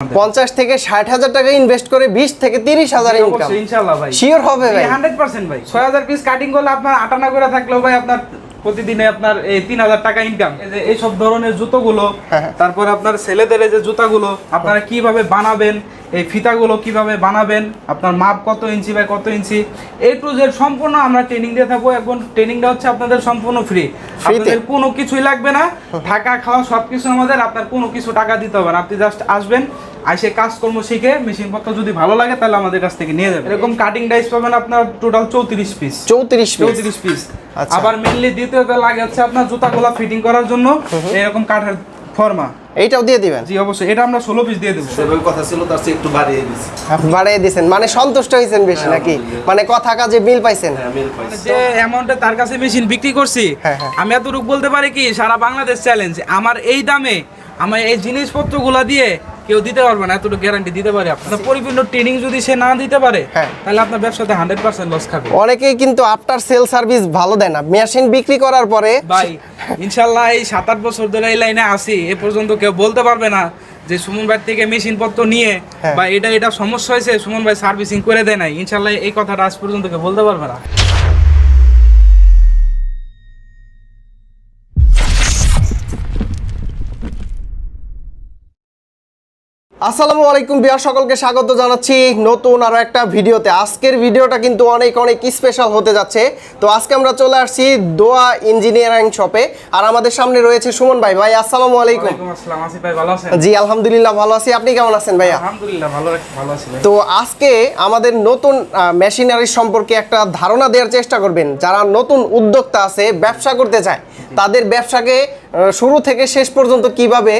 পঞ্চাশ থেকে ষাট হাজার টাকা ইনভেস্ট করে বিশ থেকে তিরিশ হাজার ইনকাম ইনশাআল্লাহ ভাই। শিওর হবে ভাই। হান্ড্রেড পার্সেন্ট ভাই। ছয় হাজার পিস কাটিং করলে আপনার আটানা করে থাকলেও ভাই আপনার প্রতিদিনে আপনার এই তিন হাজার টাকা ইনকাম এইসব ধরনের জুতোগুলো হ্যাঁ, হ্যাঁ। তারপর আপনার ছেলেদের এই যে জুতাগুলো আপনারা কীভাবে বানাবেন এই ফিতাগুলো কীভাবে বানাবেন আপনার মাপ কত ইঞ্চি বাই কত ইঞ্চি এ টু জেড সম্পূর্ণ আমরা ট্রেনিং দিয়ে থাকব। এবং ট্রেনিংটা হচ্ছে আপনাদের সম্পূর্ণ ফ্রি আপনাদের কোনো কিছুই লাগবে না। থাকা খাওয়া সবকিছু আমাদের। আপনার কোনো কিছু টাকা দিতে হবে না। আপনি জাস্ট আসবেন আইসে কাজকর্ম শিখে মেশিন পত্র যদি ভালো লাগে তাহলে আমাদের কাছ থেকে নিয়ে যাবে। এরকম কাটিং ডাইস পাবেন আপনার টোটাল চৌত্রিশ পিস চৌত্রিশ পিস চৌত্রিশ পিস আচ্ছা। আবার মেনলি দ্বিতীয়ত লাগে হচ্ছে আপনার জুতাগুলা ফিটিং করার জন্য এরকম কাঠের ফর্মা এইটাও দিয়ে দিবেন? জি অবশ্যই। এটা আমরা ষোলো পিস দিয়ে দেবো। সেভাবে কথা ছিল তার চেয়ে একটু বাড়িয়ে দিচ্ছি বাড়িয়ে দিছেন। মানে সন্তুষ্ট হয়েছেন বেশি হ্যাঁ, নাকি? মানে কথা কাজে মিল পাইছেন? হ্যাঁ মিল পাইছি। যে অ্যামাউন্টে তার কাছে মেশিন বিক্রি করছি হ্যাঁ, হ্যাঁ। আমি এতটুকু বলতে পারি কি সারা বাংলাদেশ চ্যালেঞ্জ আমার এই দামে আমার এই জিনিসপত্রগুলো দিয়ে কেউ দিতে পারবে না এতটুকু গ্যারান্টি দিতে পারে আপনার। পরিপূর্ণ ট্রেনিং যদি সে না দিতে পারে হ্যাঁ। তাহলে আপনার ব্যবসাতে হান্ড্রেড পার্সেন্ট লস খাবে। অনেকেই কিন্তু আফটার সেল সার্ভিস ভালো দেয় না। মেশিন বিক্রি করার পরে ভাই ইনশাল্লাহ এই সাত আট বছর ধরে এই লাইনে আসি এ পর্যন্ত কেউ বলতে পারবে না যে সুমন ভাই থেকে মেশিন পত্র নিয়ে হ্যাঁ। বা এটা এটা সমস্যা হয়েছে সুমন ভাই সার্ভিসিং করে দেয় নাই। ইনশাল্লাহ এই কথাটা আজ পর্যন্ত কেউ বলতে পারবে না। আসসালামু আলাইকুম বিয়ার সকলকে স্বাগত জানাচ্ছি নতুন আরও একটা ভিডিওতে। আজকের ভিডিওটা কিন্তু অনেক অনেক স্পেশাল হতে যাচ্ছে। তো আজকে আমরা চলে আসছি দোয়া ইঞ্জিনিয়ারিং শপে আর আমাদের সামনে রয়েছে সুমন ভাই। ভাই আসসালামু আলাইকুম। জি আলহামদুলিল্লাহ ভালো আছি। আপনি কেমন আছেন ভাইয়া? আলহামদুলিল্লাহ ভালো ভালো আছি তো আজকে আমাদের নতুন মেশিনারি সম্পর্কে একটা ধারণা দেওয়ার চেষ্টা করবেন। যারা নতুন উদ্যোক্তা আছে ব্যবসা করতে চায় তাদের ব্যবসাকে শুরু থেকে শেষ পর্যন্ত কীভাবে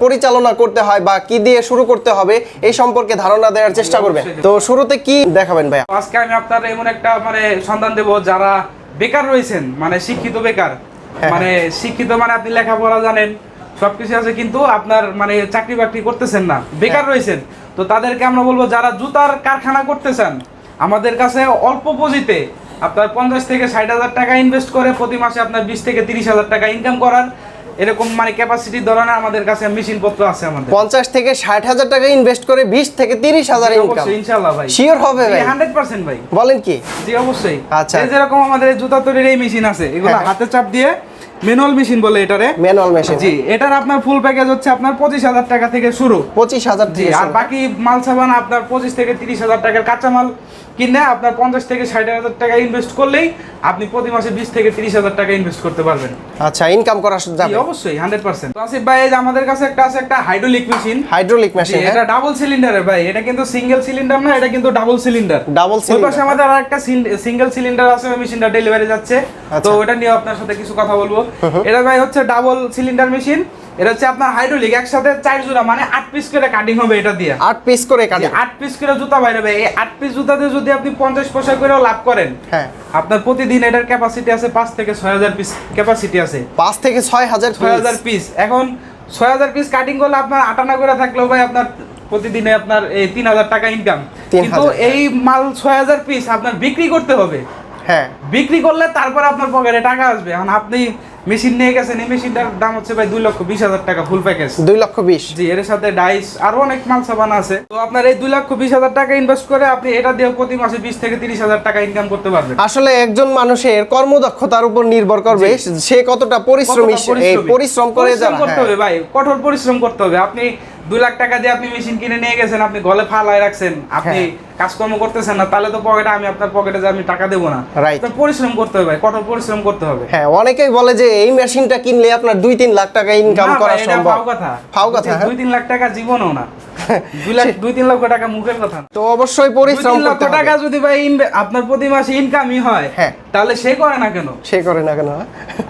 পরিচালনা করতে হয় বা কি দিয়ে শুরু করতে হবে এই সম্পর্কে ধারণা দেওয়ার চেষ্টা করবেন তো শুরুতে কি দেখাবেন ভাইয়া আজকে আমি আপনার এমন একটা মানে সন্ধান দেব যারা বেকার রয়েছেন মানে শিক্ষিত বেকার হ্যাঁ। মানে শিক্ষিত মানে আপনি লেখাপড়া জানেন সবকিছু আছে কিন্তু আপনার মানে চাকরি বাকরি করতেছেন না বেকার হ্যাঁ। রয়েছেন তো তাদেরকে আমরা বলব যারা জুতার কারখানা করতে চান আমাদের কাছে অল্প পুঁজিতে আপনার পঞ্চাশ থেকে ষাট হাজার টাকা ইনভেস্ট করে প্রতি মাসে আপনার বিশ থেকে তিরিশ হাজার টাকা ইনকাম করার। এরকম মানে ক্যাপাসিটি ধরনের আমাদের কাছে মেশিন পত্র আছে আমাদের। পঞ্চাশ থেকে ষাট হাজার টাকা ইনভেস্ট করে বিশ থেকে তিরিশ হাজার ইনকাম অবশ্যই, ইনশাল্লাহ ভাই। শিওর হবে ভাই। হান্ড্রেড পার্সেন্ট ভাই। বলেন কি? জি অবশ্যই। আচ্ছা। এই যেরকম আমাদের জুতা তৈরির এই মেশিন আছে এগুলো হ্যাঁ। হাতে চাপ দিয়ে ম্যানুয়াল মেশিন বলে এটারে? ম্যানুয়াল মেশিন জি এটার আপনার ফুল প্যাকেজ হচ্ছে আপনার পঁচিশ হাজার টাকা থেকে শুরু। পঁচিশ হাজার জি আর বাকি মাল সাবান আপনার পঁচিশ থেকে তিরিশ হাজার টাকার কাঁচা মাল কিনে আপনার পঞ্চাশ থেকে ষাট হাজার টাকা ইনভেস্ট করলেই আপনি প্রতি মাসে বিশ থেকে তিরিশ হাজার টাকা ইনভেস্ট করতে পারবেন। আচ্ছা ইনকাম করা যাবে। অবশ্যই হান্ড্রেড পার্সেন্ট আসিফ ভাই যে আমাদের কাছে একটা আছে একটা হাইড্রোলিক মেশিন হাইড্রোলিক মেশিন এটা ডাবল সিলিন্ডারের ভাই এটা কিন্তু সিঙ্গেল সিলিন্ডার না এটা কিন্তু ডাবল সিলিন্ডার ডাবল ওই পাশে আমাদের আর একটা সিঙ্গেল সিলিন্ডার আছে মেশিনটা ডেলিভারি যাচ্ছে। তো আচ্ছা। ওটা নিয়ে আপনার সাথে কিছু কথা বলব। এটা ভাই হচ্ছে ডাবল সিলিন্ডার মেশিন এটা হচ্ছে আপনার হাইড্রোলিক একসাথে চার জোড়া মানে আট পিস করে কাটিং হবে এটা দিয়ে। আট পিস করে কাটে আট পিস করে জুতা বাইরে ভাই এই আট পিস জুতাতে যদি আপনি পঞ্চাশ পয়সা করেও লাভ করেন হ্যাঁ। আপনার প্রতিদিন এটার ক্যাপাসিটি আছে পাঁচ থেকে ছয় হাজার পিস ক্যাপাসিটি আছে। পাঁচ থেকে ছয় হাজার ছয় হাজার পিস এখন ছয় হাজার পিস কাটিং করলে আপনার আটানা করে থাকলেও ভাই আপনার প্রতিদিনে আপনার এই তিন হাজার টাকা ইনকাম কিন্তু এই মাল ছয় হাজার পিস আপনার বিক্রি করতে হবে। হ্যাঁ। বিক্রি করলে তারপরে আপনার পকেটে টাকা আসবে। এখন আপনি মেশিন নিয়ে গেছেন এই মেশিনটার দাম হচ্ছে ভাই দুই লক্ষ বিশ হাজার টাকা ফুল প্যাকেজ দুই লক্ষ বিশ। জি এর সাথে ডাইস আরও অনেক মাল সাবান আছে। তো আপনার এই দুই লক্ষ বিশ হাজার টাকা ইনভেস্ট করে আপনি এটা দিয়ে প্রতি মাসে বিশ থেকে তিরিশ হাজার টাকা ইনকাম করতে পারবেন। আসলে একজন মানুষের কর্মদক্ষতার উপর নির্ভর করবে সে কতটা পরিশ্রমী পরিশ্রমী? করে করতে হ্যাঁ। হবে ভাই কঠোর পরিশ্রম করতে হবে। আপনি দুই লাখ টাকা দিয়ে আপনি মেশিন কিনে নিয়ে গেছেন আপনি গলে ফালায় রাখছেন আপনি হ্যাঁ। কাজকর্ম করতেছেন না তাহলে তো পকেটে আমি আপনার পকেটে যে আমি টাকা দেবো না Right. পরিশ্রম করতে হবে কঠোর পরিশ্রম করতে হবে হ্যাঁ অনেকেই বলে যে এই মেশিনটা কিনলে আপনার দুই তিন লাখ টাকা ইনকাম করা সম্ভব ফাও কথা ফাও কথা হ্যাঁ? দুই তিন লাখ টাকা জীবনও না টাকা মুখের কথা তো অবশ্যই পরিশ্রম করতে টাকা যদি ভাই আপনার প্রতি মাসে ইনকামই হয় হ্যাঁ। তাহলে সে করে না কেন সে করে না কেন হ্যাঁ?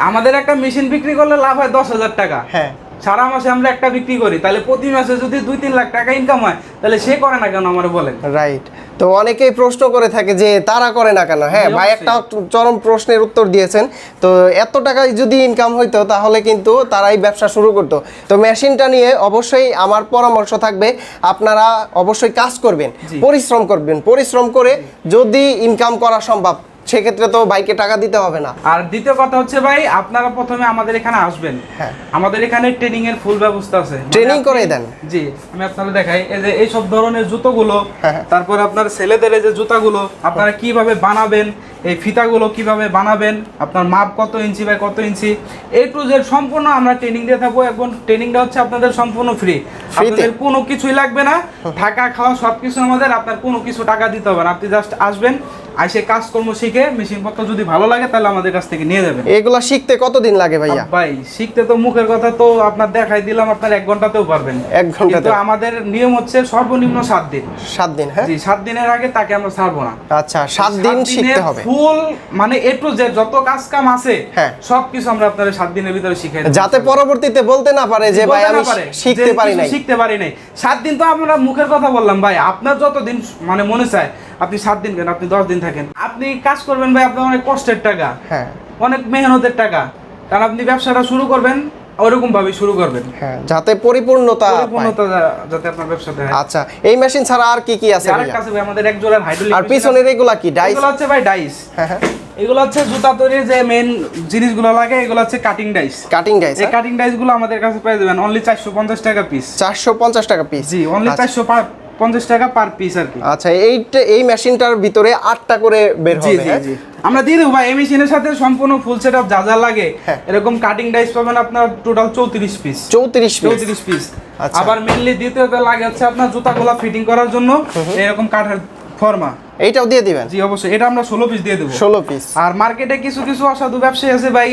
আমাদের একটা মেশিন বিক্রি করলে লাভ হয় দশ হাজার টাকা হ্যাঁ সারা মাসে আমরা একটা বিক্রি করি তাহলে প্রতি মাসে যদি দুই তিন লাখ টাকা ইনকাম হয় তাহলে সে করে না কেন আমার বলেন? রাইট তো অনেকেই প্রশ্ন করে থাকে যে তারা করে না কেন? হ্যাঁ ভাই একটা চরম প্রশ্নের উত্তর দিয়েছেন। তো এত টাকায় যদি ইনকাম হইতো তাহলে কিন্তু তারাই ব্যবসা শুরু করতো। তো মেশিনটা নিয়ে অবশ্যই আমার পরামর্শ থাকবে আপনারা অবশ্যই কাজ করবেন পরিশ্রম করবেন। পরিশ্রম করে যদি ইনকাম করা সম্ভব সেক্ষেত্রে তো বাইকে টাকা দিতে হবে না। আর দ্বিতীয় কথা হচ্ছে ভাই আপনারা প্রথমে আমাদের এখানে আসবেন। হ্যাঁ। আমাদের এখানে ট্রেনিং এর ফুল ব্যবস্থা আছে। মানে Training আপনি- করে দেন? জি আমি আপনাদের দেখাই। এই যে এই সব ধরনের জুতোগুলো হ্যাঁ, হ্যাঁ। তারপর আপনার ছেলেদের এই যে জুতাগুলো আপনারা কীভাবে বানাবেন এই ফিতাগুলো কীভাবে বানাবেন আপনার মাপ কত ইঞ্চি বাই কত ইঞ্চি এই টু জেড সম্পূর্ণ আমরা ট্রেনিং দিয়ে থাকব। এবং ট্রেনিংটা হচ্ছে আপনাদের সম্পূর্ণ ফ্রি আপনাদের কোনো কিছুই লাগবে না। থাকা খাওয়া সব কিছু আমাদের। আপনার কোনো কিছু টাকা দিতে হবে না। আপনি জাস্ট আসবেন আইসে কাজকর্ম শিখে মেশিনপত্র যদি ভালো লাগে তাহলে আমাদের কাছ থেকে নিয়ে যাবেন এগুলা শিখতে কতদিন লাগে ভাইয়া? ভাই শিখতে তো মুখের কথা তো আপনার দেখাই দিলাম আপনার এক ঘন্টাতেও পারবেন। এক? কিন্তু আমাদের নিয়ম হচ্ছে সর্বনিম্ন সাত দিন। সাত দিন হ্যাঁ? জি সাত দিনের আগে তাকে আমরা ছাড়বো না। আচ্ছা সাত দিন শিখতে হবে। ফুল মানে এ টু জেড যত কাজ কাম আছে হ্যাঁ। সব কিছু আমরা আপনাদের সাত দিনের ভিতরে শিখাই। যাতে পরবর্তীতে বলতে না পারে যে ভাই আমি শিখতে পারি নাই। শিখতে পারি নাই। সাত দিন তো আমরা মুখের কথা বললাম ভাই। আপনার যত দিন মানে মনে চায় আপনি সাত দিন কেন? আপনি দশ দিন থাকেন। আপনি কাজ করবেন ভাই আপনার অনেক কষ্টের টাকা। হ্যাঁ। অনেক মেহনতের টাকা। কারণ আপনি ব্যবসাটা শুরু করবেন ওরকম ভাবে শুরু করবেন। হ্যাঁ যাতে পরিপূর্ণতা পরিপূর্ণতা যাতে আপনার ব্যবসাতে হয় আচ্ছা এই মেশিন ছাড়া আর কি কি আছে ভাইয়া? কাছে ভাই আমাদের এক জোড়ার হাইড্রোলিক আর পিছনের এগুলা কি ডাইস এগুলো হচ্ছে ভাই ডাইস হ্যাঁ হ্যাঁ। এগুলো হচ্ছে জুতা তৈরির যে মেন জিনিসগুলো লাগে এগুলো হচ্ছে কাটিং ডাইস কাটিং ডাইস এই কাটিং ডাইসগুলো আমাদের কাছে পেয়ে যাবেন অনলি চারশো পঞ্চাশ টাকা পিস চারশো পঞ্চাশ টাকা পিস জি অনলি চারশো পঞ্চাশ টাকা পার পিস আর কি। আচ্ছা এইটা এই মেশিনটার ভিতরে আটটা করে বের হবে হ্যাঁ? আমরা দিয়ে দেবো ভাই এই মেশিনের সাথে সম্পূর্ণ ফুল সেট যা যা লাগে। হ্যাঁ। এরকম কাটিং ডাইস পাবেন আপনার টোটাল চৌত্রিশ পিস চৌত্রিশ পিস চৌত্রিশ পিস আচ্ছা। আবার মেনলি দ্বিতীয়ত লাগে হচ্ছে আপনার জুতাগুলো ফিটিং করার জন্য। এরকম কাঠের ফর্মা এইটাও দিয়ে দিবেন? জি অবশ্যই। এটা আমরা ষোলো পিস দিয়ে দেবো। ষোলো পিস আর মার্কেটে কিছু কিছু অসাধু ব্যবসায়ী আছে ভাই।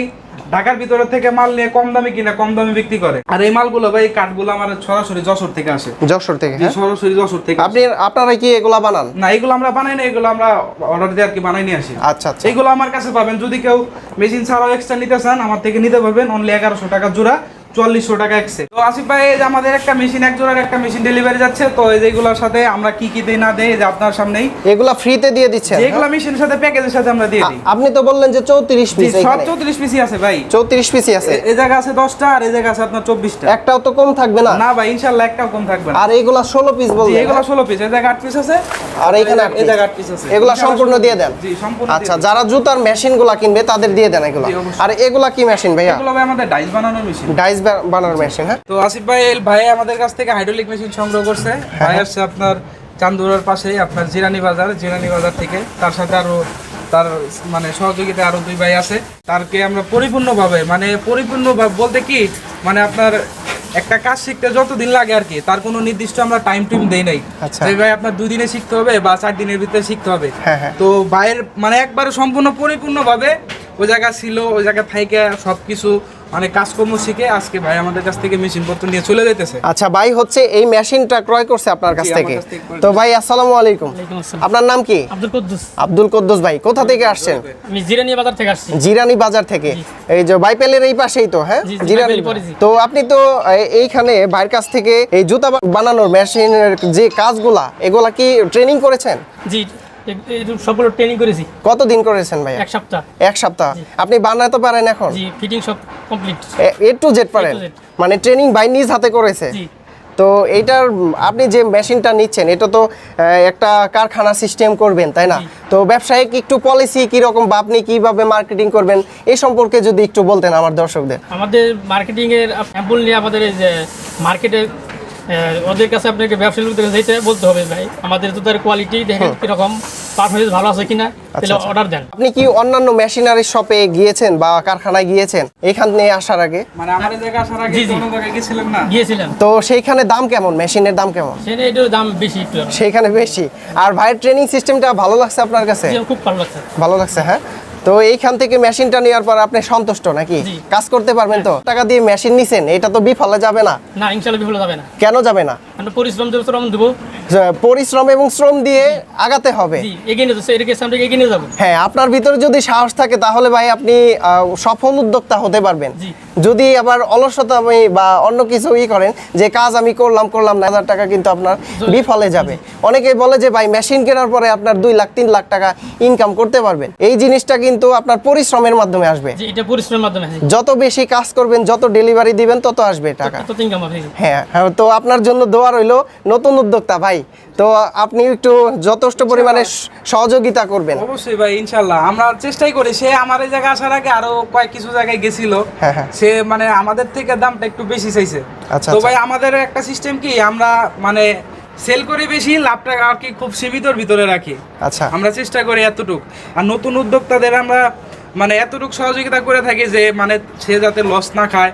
ঢাকার ভিতরে থেকে মাল নিয়ে কম দামে কিনে কম দামে বিক্রি করে। আর এই মালগুলো ভাই কাঠগুলো আমার সরাসরি যশোর থেকে আসে। যশোর থেকে হ্যাঁ? সরাসরি যশোর থেকে আপনি আপনারা কি এগুলা বানান? না এগুলো আমরা বানাই না এগুলো আমরা অর্ডার দিয়ে আর কি বানাই নিয়ে আসি। আচ্ছা আচ্ছা। এগুলো আমার কাছে পাবেন যদি কেউ মেশিন ছাড়াও এক্সট্রা নিতে চান আমার থেকে নিতে পারবেন অনলি এগারোশো টাকা জোড়া। চুয়াল্লিশশো টাকা এক্সে তো আসিফ ভাই এই যে আমাদের একটা মেশিন এক জোড়ার একটা মেশিন ডেলিভারি যাচ্ছে তো এই যেগুলোর সাথে আমরা কি কি দেই না দেই এই যে আপনার সামনেই। এগুলা ফ্রিতে দিয়ে দিচ্ছেন? হ্যাঁ? যেগুলো মেশিনের সাথে প্যাকেজের সাথে আমরা দিয়ে দিই। আপনি তো বললেন যে চৌত্রিশ জি, পিস সব চৌত্রিশ পিসি আছে ভাই। চৌত্রিশ পিসই আছে। এই জায়গা আছে দশটা আর এই জায়গা আছে আপনার চব্বিশটা। একটাও তো কম থাকবে না? না ভাই ইনশাল্লাহ একটাও কম থাকবে না। আর এগুলা ষোলো পিস জি, বললেন এগুলো ষোলো পিস এই জায়গা আট পিস আছে। আর এখানে এই জায়গা আট পিস আছে। এগুলা সম্পূর্ণ দিয়ে দেন। জি সম্পূর্ণ আচ্ছা যারা জুতার মেশিনগুলা কিনবে তাদের দিয়ে দেন এগুলো। আর এগুলা কি মেশিন ভাইয়া? এগুলো ভাই আমাদের ডাইস বানানোর মেশিন ডাইস বানানোর মেশিন হ্যাঁ? তো আসিফ ভাই ভাই আমাদের কাছ থেকে হাইড্রোলিক মেশিন সংগ্রহ করছে। ভাই আসছে আপনার চান্দুরার পাশেই আপনার জিরানি বাজার জিরানি বাজার থেকে। তার সাথে আরও তার মানে সহযোগিতা আরও দুই ভাই আছে। তারকে আমরা পরিপূর্ণভাবে মানে পরিপূর্ণ বলতে কি মানে আপনার একটা কাজ শিখতে যতদিন লাগে আর কি তার কোনো নির্দিষ্ট আমরা টাইম টুইম দেই নাই। আচ্ছা। যে ভাই আপনার দুই দিনে শিখতে হবে বা চার দিনের ভিতরে শিখতে হবে। হ্যাঁ, হ্যাঁ। তো ভাইয়ের মানে একবারে সম্পূর্ণ পরিপূর্ণভাবে ওই জায়গা ছিল ওই জায়গা থেকে সব কিছু মানে কাজকর্ম শিখে আজকে ভাই আমাদের কাছ থেকে মেশিনপত্র নিয়ে চলে যাইতেছে। আচ্ছা ভাই হচ্ছে এই মেশিনটা ক্রয় করছে আপনার কাছ থেকে। তো ভাই আসসালামু আলাইকুম। আপনার নাম কি? আব্দুল কুদ্দুস। আব্দুল কুদ্দুস ভাই কোথা থেকে আসছেন? আমি জিরানি বাজার থেকে আসছি। জিরানি বাজার থেকে। এই যে বাইপেলের এই পাশেই তো হ্যাঁ? জিরানি। তো আপনি তো এইখানে ভাইয়ের কাছ থেকে এই জুতা বানানোর মেশিনের যে কাজগুলা এগুলা কি ট্রেনিং করেছেন? জি সবগুলো ট্রেনিং করেছি। কতদিন করেছেন ভাইয়া? এক সপ্তাহ। এক সপ্তাহ। আপনি বানাতে পারেন এখন? জি ফিটিং সব কমপ্লিট এ টু জেড পারেন। মানে ট্রেনিং বাই নিজ হাতে করেছে। জি। তো এইটার আপনি যে মেশিনটা নিচ্ছেন এটা তো একটা কারখানা সিস্টেম করবেন তাই না? তো ব্যবসায়িক একটু পলিসি কীরকম বা আপনি কীভাবে মার্কেটিং করবেন এই সম্পর্কে যদি একটু বলতেন আমার দর্শকদের। আমাদের মার্কেটিং এর নিয়ে আমাদের মার্কেটে ওদের কাছে আপনাকে লোকদের কাছে বলতে হবে ভাই আমাদের জুতার কোয়ালিটি দেখেন কীরকম পারফরমেন্স ভালো আছে কিনা তাহলে আচ্ছা। অর্ডার দেন। আপনি কি অন্যান্য মেশিনারি শপে গিয়েছেন বা কারখানায় গিয়েছেন? এখান নিয়ে আসার আগে? মানে আমার এই জায়গা আসার আগে। কোনো জায়গায় গেছিলেন না? গিয়েছিলাম। তো সেইখানে দাম কেমন? মেশিনের দাম কেমন? সেটা এটার দাম বেশি একটু। সেইখানে বেশি। আর ভাইয়ের ট্রেনিং সিস্টেমটা ভালো লাগছে আপনার কাছে? খুব ভালো লাগছে। ভালো লাগছে হ্যাঁ? তো এইখান থেকে মেশিনটা নেওয়ার পর আপনি সন্তুষ্ট নাকি? কাজ করতে পারবেন তো? টাকা দিয়ে মেশিন নিছেন এটা তো বিফলে যাবে না। না ইনশাআল্লাহ বিফলে যাবে না। কেন যাবে না? পরিশ্রম শ্রম দেবো। পরিশ্রম এবং শ্রম দিয়ে আগাতে হবে। এগিয়ে নিয়ে যাচ্ছে এর এগিয়ে নিয়ে যাব। হ্যাঁ আপনার ভিতরে যদি সাহস থাকে তাহলে ভাই আপনি সফল উদ্যোক্তা হতে পারবেন। যদি আবার অলসতা আমি বা অন্য কিছু ই করেন যে কাজ আমি করলাম করলাম না হাজার টাকা কিন্তু আপনার বিফলে যাবে। অনেকেই বলে যে ভাই মেশিন কেনার পরে আপনার দুই লাখ তিন লাখ টাকা ইনকাম করতে পারবেন। এই জিনিসটা কিন্তু আপনার পরিশ্রমের মাধ্যমে আসবে। এটা পরিশ্রমের মাধ্যমে যত বেশি কাজ করবেন যত ডেলিভারি দিবেন তত আসবে টাকা। হ্যাঁ হ্যাঁ, তো আপনার জন্য দোয়া রইল নতুন উদ্যোক্তা ভাই। তো আপনি একটু যথেষ্ট পরিমাণে সহযোগিতা করবেন। অবশ্যই ভাই ইনশাল্লাহ। আমরা চেষ্টাই করি। সে আমার এই জায়গায় আসার আগে আরও কয়েক কিছু জায়গায় গেছিল। হ্যাঁ, হ্যাঁ। সে মানে আমাদের থেকে দামটা একটু বেশি চাইছে। আচ্ছা, তো আচ্ছা। ভাই আমাদের একটা সিস্টেম কি? আমরা মানে সেল করে বেশি লাভটা আর কি খুব সীমিতর ভিতরে রাখি। আচ্ছা। আমরা চেষ্টা করি এতটুক। আর নতুন উদ্যোক্তাদের আমরা মানে এতটুক সহযোগিতা করে থাকি যে মানে সে যাতে লস না খায়।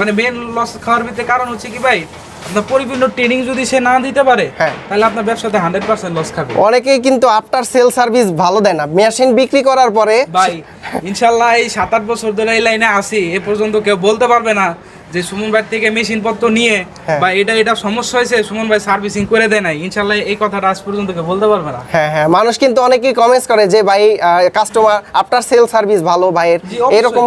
মানে মেন লস খাওয়ার ভিতরে কারণ হচ্ছে কি ভাই? আপনার পরিপূর্ণ ট্রেনিং যদি সে না দিতে পারে হ্যাঁ। তাহলে আপনার ব্যবসাতে হান্ড্রেড পার্সেন্ট লস খাবে অনেকেই কিন্তু আফটার সেল সার্ভিস ভালো দেয় না মেশিন বিক্রি করার পরে ভাই ইনশাল্লাহ এই সাত আট বছর ধরে এই লাইনে আসি এ পর্যন্ত কেউ বলতে পারবে না যে সুমন ভাই থেকে মেশিন পত্র নিয়ে হ্যাঁ। বা এটা এটা সমস্যা হয়েছে সুমন ভাই সার্ভিসিং করে দেয় নাই। ইনশাল্লাহ এই কথাটা আজ পর্যন্ত কেউ বলতে পারবে না। হ্যাঁ হ্যাঁ। মানুষ কিন্তু অনেকেই কমেন্টস করে যে ভাই কাস্টমার আফটার সেল সার্ভিস ভালো ভাইয়ের এরকম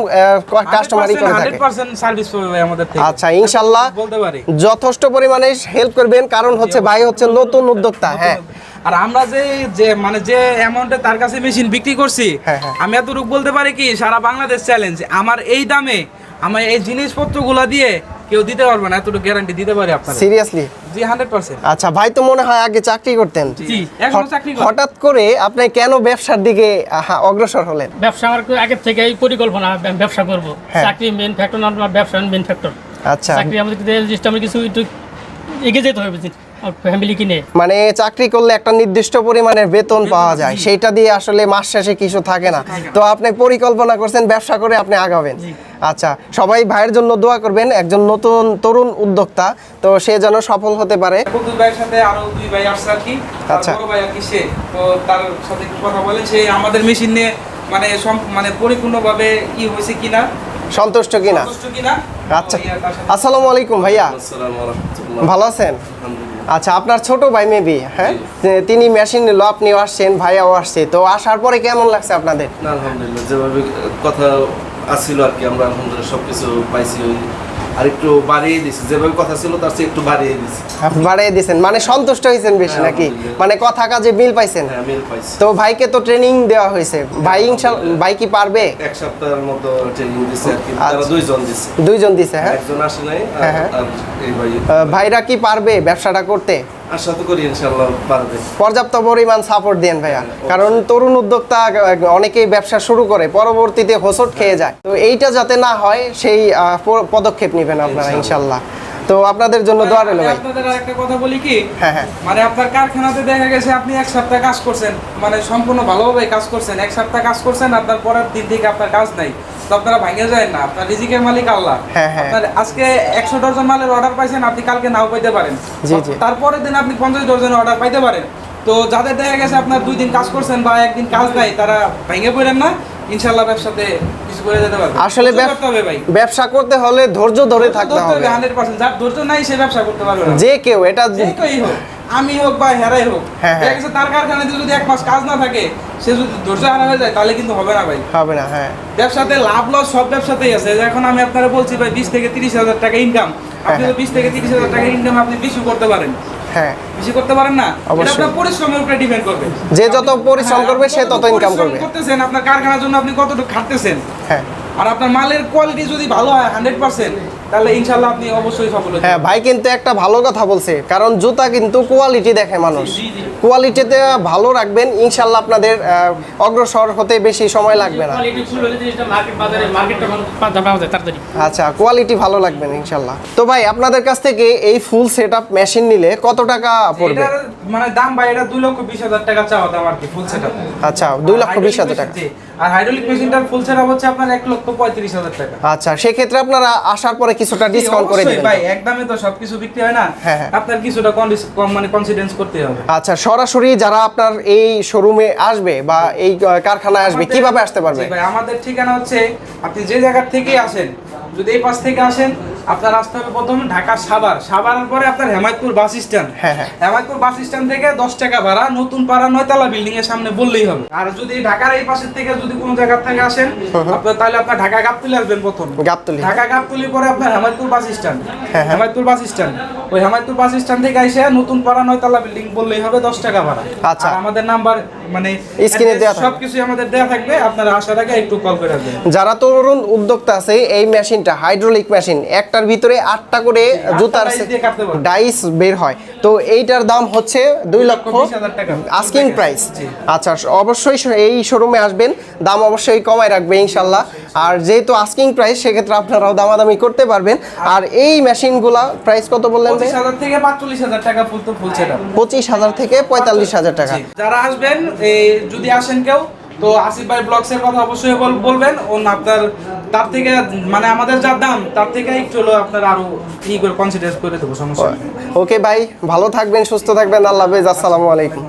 কাস্টমারই করে থাকে। হান্ড্রেড পার্সেন্ট সার্ভিস পাবে ভাই আমাদের থেকে। আচ্ছা ইনশাল্লাহ বলতে পারি যথেষ্ট পরিমাণে হেল্প করবেন। কারণ হচ্ছে ভাই হচ্ছে নতুন উদ্যোক্তা হ্যাঁ। আর আমরা যে যে মানে যে অ্যামাউন্টে তার কাছে মেশিন বিক্রি করছি হ্যাঁ, হ্যাঁ। আমি এতটুকু বলতে পারি কি সারা বাংলাদেশ চ্যালেঞ্জ আমার এই দামে আমার এই জিনিসপত্রগুলো দিয়ে কেউ দিতে পারবে না এতটুকু গ্যারান্টি দিতে পারি আপনারা সিরিয়াসলি জি হান্ড্রেড পার্সেন্ট আচ্ছা ভাই তো মনে হয় আগে চাকরি করতেন। জি এখনও চাকরি করে। হঠাৎ করে আপনি কেন ব্যবসার দিকে অগ্রসর হলেন? ব্যবসা আমার আগের থেকেই পরিকল্পনা ব্যবসা করব। হ্যাঁ। চাকরি মেন ফ্যাক্টর না ব্যবসা মেন ফ্যাক্টর আচ্ছা। চাকরি আমাদের জিনিসটা আমার কিছু একটু এগিয়ে যেতে হবে ফ্যামিলি কিনে? মানে চাকরি করলে একটা নির্দিষ্ট পরিমাণের বেতন পাওয়া যায়। সেইটা দিয়ে আসলে মাস শেষে কিছু থাকে না। তো আপনি পরিকল্পনা করছেন ব্যবসা করে আপনি আগাবেন। আচ্ছা সবাই ভাইয়ের জন্য দোয়া করবেন একজন নতুন তরুণ উদ্যোক্তা। তো সে যেন সফল হতে পারে। কুদ্দুস ভাইয়ের সাথে আরও দুই ভাই আসছে আর কি। আচ্ছা। বড় ভাই আর কি সে। তো তার সাথে একটু কথা বলেন সে আমাদের মেশিন নিয়ে মানে মানে পরিপূর্ণভাবে কি হয়েছে কিনা? সন্তুষ্ট কিনা? আচ্ছা। আসসালামু আলাইকুম ভাইয়া। ভালো আছেন? আলহামদুলিল্লাহ। আচ্ছা আপনার ছোট ভাই মেবি হ্যাঁ? তিনি মেশিন নিল আপনিও আসছেন ভাইয়াও আসছে। তো আসার পরে কেমন লাগছে আপনাদের? আলহামদুলিল্লাহ যেভাবে কথা আসছিল আর কি আমরা আলহামদুলিল্লাহ সবকিছু পাইছি। আর একটু বাড়িয়ে দিছি। যেভাবে কথা ছিল তার চেয়ে একটু বাড়িয়ে দিছি। বাড়িয়ে দিছেন। মানে সন্তুষ্ট হয়েছেন বেশি হ্যাঁ, নাকি মানে কথা কাজে মিল পাইছেন? হ্যাঁ মিল পাইছি। তো ভাইকে তো ট্রেনিং দেওয়া হয়েছে। ভাই ইনশাআল্লাহ ভাই কি পারবে? এক সপ্তাহের মতো ট্রেনিং দিছে আর কি। তারা আচ্ছা। দুইজন দিছে। দুইজন দিছে হ্যাঁ? একজন আসে নাই আর- হ্যাঁ, হ্যাঁ। এই ভাই ভাইরা কি পারবে ব্যবসাটা করতে? আশা তো করি ইনশাআল্লাহ পারবে পর্যাপ্ত পরিমাণ সাপোর্ট দেন ভাইয়া। কারণ তরুণ উদ্যোক্তা অনেকেই ব্যবসা শুরু করে পরবর্তীতে হোসট খেয়ে যায়। তো এইটা যাতে না হয় সেই পদক্ষেপ নেবেন আপনারা ইনশাল্লাহ তো আপনাদের জন্য দোয়া রইল ভাই। আপনাদের আরেকটা কথা বলি কি? হ্যাঁ হ্যাঁ। মানে আপনার কারখানাতে দেখা গেছে আপনি এক সপ্তাহ কাজ করছেন মানে সম্পূর্ণ ভালোভাবে কাজ করছেন এক সপ্তাহ কাজ করছেন আপনার পরের দিন থেকে আপনার কাজ নাই। তো আপনারা ভাঙে যায় না আপনার রিজিকের মালিক আল্লাহ। হ্যাঁ, হ্যাঁ। আজকে একশো ডজন মালের অর্ডার পাইছেন আপনি কালকে নাও পাইতে পারেন। জি, জি। তারপরের দিন আপনি পঞ্চাশ ডজনের অর্ডার পাইতে পারেন। তো যাদের দেখা গেছে আপনার দুই দিন কাজ করছেন বা একদিন কাজ নাই তারা ভেঙে পড়েন না ইনশাল্লাহ ব্যবসাতে কিছু করে যেতে পারবে আসলে ব্যবসা করতে হলে ধৈর্য ধরে থাকতে হবে যার ধৈর্য নাই সে ব্যবসা করতে পারবে না। যে কেউ এটা যে কেউই হোক। আমি হোক বা হেরাই হোক হ্যাঁ, হ্যাঁ। দেখা গেছে তার কারখানাতে যদি এক মাস কাজ না থাকে সে যদি ধৈর্য হারা হয়ে যায় তাহলে কিন্তু হবে না ভাই। হবে না হ্যাঁ। ব্যবসাতে লাভ লস সব ব্যবসাতেই আছে। এখন আমি আপনারা বলছি ভাই বিশ থেকে তিরিশ হাজার টাকা ইনকাম আপনি তো হ্যাঁ। বিশ থেকে তিরিশ হাজার টাকা ইনকাম আপনি বেশি করতে পারেন। হ্যাঁ। বেশি করতে পারেন না? এটা আপনার পরিশ্রমের উপরে ডিপেন্ড করবে। যে যত পরিশ্রম হ্যাঁ, করবে সে তত ইনকাম করবে। করতেছেন আপনার কারখানার জন্য আপনি কতটুকু খাটতেছেন? হ্যাঁ। আর আপনার মালের কোয়ালিটি যদি ভালো হয় হান্ড্রেড পার্সেন্ট তাহলে ইনশাল্লাহ আপনি অবশ্যই সফল হবেন হ্যাঁ ভাই কিন্তু একটা ভালো কথা বলছে কারণ জুতা কিন্তু কোয়ালিটি দেখে মানুষ। কোয়ালিটিতে ভালো রাখবেন ইনশাল্লাহ আপনাদের অগ্রসর হতে বেশি সময় লাগবে না। আচ্ছা কোয়ালিটি ভালো লাগবে ইনশাল্লাহ তো ভাই আপনাদের কাছ থেকে এই ফুল সেট আপ মেশিন নিলে কত টাকা পড়বে? মানে দাম ভাই এটা দুই লক্ষ বিশ হাজার টাকা চাওয়া দাম আর কি ফুল সেটআপ আচ্ছা দুই লক্ষ বিশ হাজার টাকা। আর হাইড্রোলিক মেশিনটার ফুল সেটআপ হচ্ছে আপনার এক লক্ষ পঁয়ত্রিশ হাজার টাকা। আচ্ছা সেক্ষেত্রে আপনারা আসার পরে কিছুটা ডিসকাউন্ট করে দিবেন। ভাই একদমই তো সবকিছু বিক্রি হয় না হ্যাঁ, হ্যাঁ। আপনার কিছুটা কম মানে কনসিডেন্স করতে হবে। আচ্ছা সরাসরি যারা আপনার এই শোরুমে আসবে বা এই কারখানায় আসবে কীভাবে আসতে পারবে? ভাই আমাদের ঠিকানা হচ্ছে আপনি যে জায়গা থেকে আসেন যদি এই পাশ থেকে আসেন আপনার আসতে হবে প্রথমে ঢাকা সাভার সাভারের পরে আপনার হেমায়তপুর বাস স্ট্যান্ড হ্যাঁ, হ্যাঁ। হেমায়তপুর বাস স্ট্যান্ড থেকে দশ টাকা ভাড়া নতুন পাড়া নয়তলা বিল্ডিং এর সামনে বললেই হবে আর যদি ঢাকার এই পাশের থেকে যদি কোনো জায়গা থেকে আসেন আপনার তাহলে আপনার ঢাকা গাবতলি আসবেন প্রথম গাবতলী। ঢাকা গাবতলি পরে আপনার হেমায়তপুর বাস স্ট্যান্ড হ্যাঁ, হ্যাঁ। হেমায়তপুর বাস স্ট্যান্ড ওই হেমায়তপুর বাস স্ট্যান্ড থেকে এসে নতুন পাড়া নয়তলা বিল্ডিং বললেই হবে দশ টাকা ভাড়া আচ্ছা। আমাদের নাম্বার মানে স্ক্রিনে থাকবে। সবকিছু আমাদের দেওয়া থাকবে আপনারা আসার আগে একটু কল করে আসবেন যারা তরুণ উদ্যোক্তা আছে এই মেশিনটা হাইড্রোলিক মেশিন একটার ভিতরে আটটা করে জুতার ডাইস বের হয়। তো এইটার দাম হচ্ছে দুই লক্ষ। আস্কিং প্রাইস আচ্ছা অবশ্যই এই শোরুমে আসবেন। দাম অবশ্যই কমায় রাখবে ইনশাল্লাহ। আর যেহেতু আস্কিং প্রাইস সেক্ষেত্রে আপনারাও দামাদামি করতে পারবেন। আর এই মেশিনগুলা প্রাইস কত বললেন থেকে পাঁচচল্লিশ হাজার টাকা ফুল তো পঁচিশ হাজার থেকে পঁয়তাল্লিশ হাজার টাকা। যারা আসবেন যদি আসেন কেউ তো আসিফ ভাই ব্লগস এর কথা অবশ্যই বলবেন। ও আপনার তার থেকে মানে আমাদের যা দাম তার থেকে একটু হলো আপনার আরও ই করে কনসিডার করে দেবো সমস্যা ওকে ভাই ভালো থাকবেন সুস্থ থাকবেন আল্লাহ হাফেজ আসসালামু আলাইকুম।